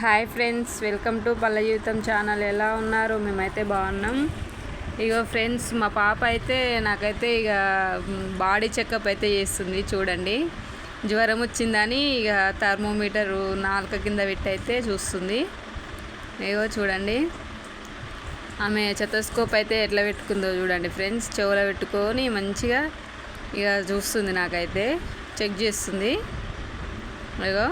Hi friends welcome to పల్ల జీవితం channel. ఎలా ఉన్నారు? మేమైతే బాగున్నాం. ఇక ఫ్రెండ్స్ మా పాప అయితే నాకైతే ఇక బాడీ చెకప్ అయితే చేస్తుంది చూడండి. జ్వరం వచ్చిందని ఇక థర్మోమీటరు నాలుక కింద పెట్టయితే చూస్తుంది. ఇగో చూడండి. ఆమె చతోస్కోప్ అయితే ఎట్లా పెట్టుకుందో చూడండి ఫ్రెండ్స్. చెవులో పెట్టుకొని మంచిగా ఇక చూస్తుంది నాకైతే. చెక్ చేస్తుంది. ఇగో.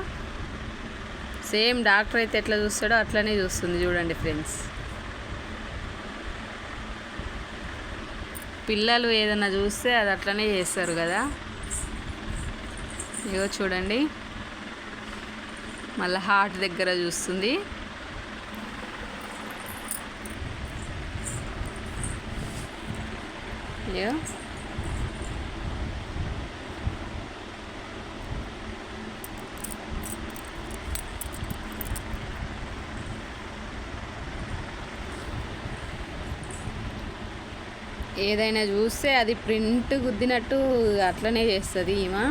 సేమ్ డాక్టర్ అయితే ఎట్లా చూస్తాడో అట్లనే చూస్తుంది చూడండి ఫ్రెండ్స్. పిల్లలు ఏదైనా చూస్తే అది అట్లనే చేస్తారు కదా. ఇగో చూడండి. మళ్ళీ హార్ట్ దగ్గర చూస్తుంది. ఇగో. ఏదైనా చూస్తే అది ప్రింట్ గుద్దినట్టు అట్లనే చేస్తుంది ఈమె.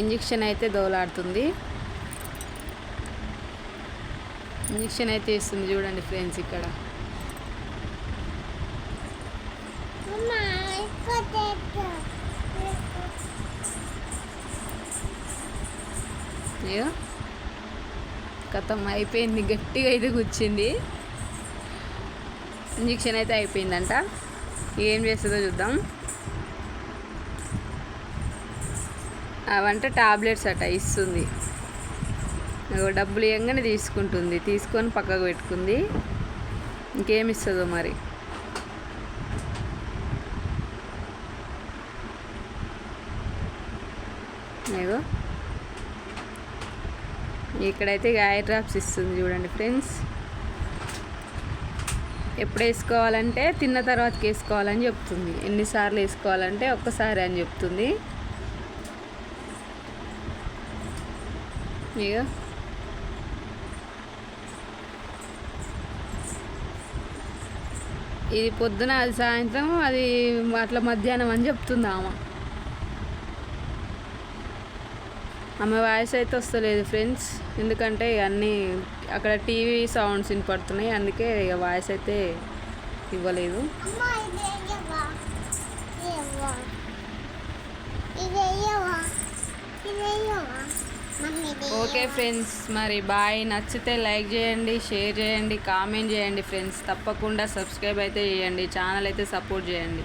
ఇంజక్షన్ అయితే దోలాడుతుంది. ఇంజక్షన్ అయితే ఇస్తుంది చూడండి ఫ్రెండ్స్ ఇక్కడ. అయ్యో కథం అయిపోయింది గట్టిగా అయితే కూర్చింది. ఇంజక్షన్ అయితే అయిపోయిందంట. ఏం చేస్తుందో చూద్దాం. అవంటే టాబ్లెట్స్ అట ఇస్తుంది. డబ్బులు ఇవ్వగానే తీసుకుంటుంది. తీసుకొని పక్కకు పెట్టుకుంది. ఇంకేమి ఇస్తుందో మరి? ఇగో ఇక్కడైతే ఐ డ్రాప్స్ ఇస్తుంది చూడండి ఫ్రెండ్స్. ఎప్పుడు వేసుకోవాలంటే తిన్న తర్వాతకి వేసుకోవాలని చెప్తుంది. ఎన్నిసార్లు వేసుకోవాలంటే ఒక్కసారి అని చెప్తుంది. ఇక ఇది పొద్దున అది సాయంత్రం అది అట్లా మధ్యాహ్నం అని చెప్తుంది ఆమె. ఆమె వాయిస్ అయితే వస్తలేదు ఫ్రెండ్స్. ఎందుకంటే అన్నీ అక్కడ టీవీ సౌండ్స్ వినపడుతున్నాయి. అందుకే ఇక వాయిస్ అయితే ఇవ్వలేదు. ఓకే ఫ్రెండ్స్ మరి బాయ్. నచ్చితే లైక్ చేయండి షేర్ చేయండి కామెంట్ చేయండి ఫ్రెండ్స్. తప్పకుండా సబ్స్క్రైబ్ అయితే చేయండి ఛానల్ అయితే సపోర్ట్ చేయండి.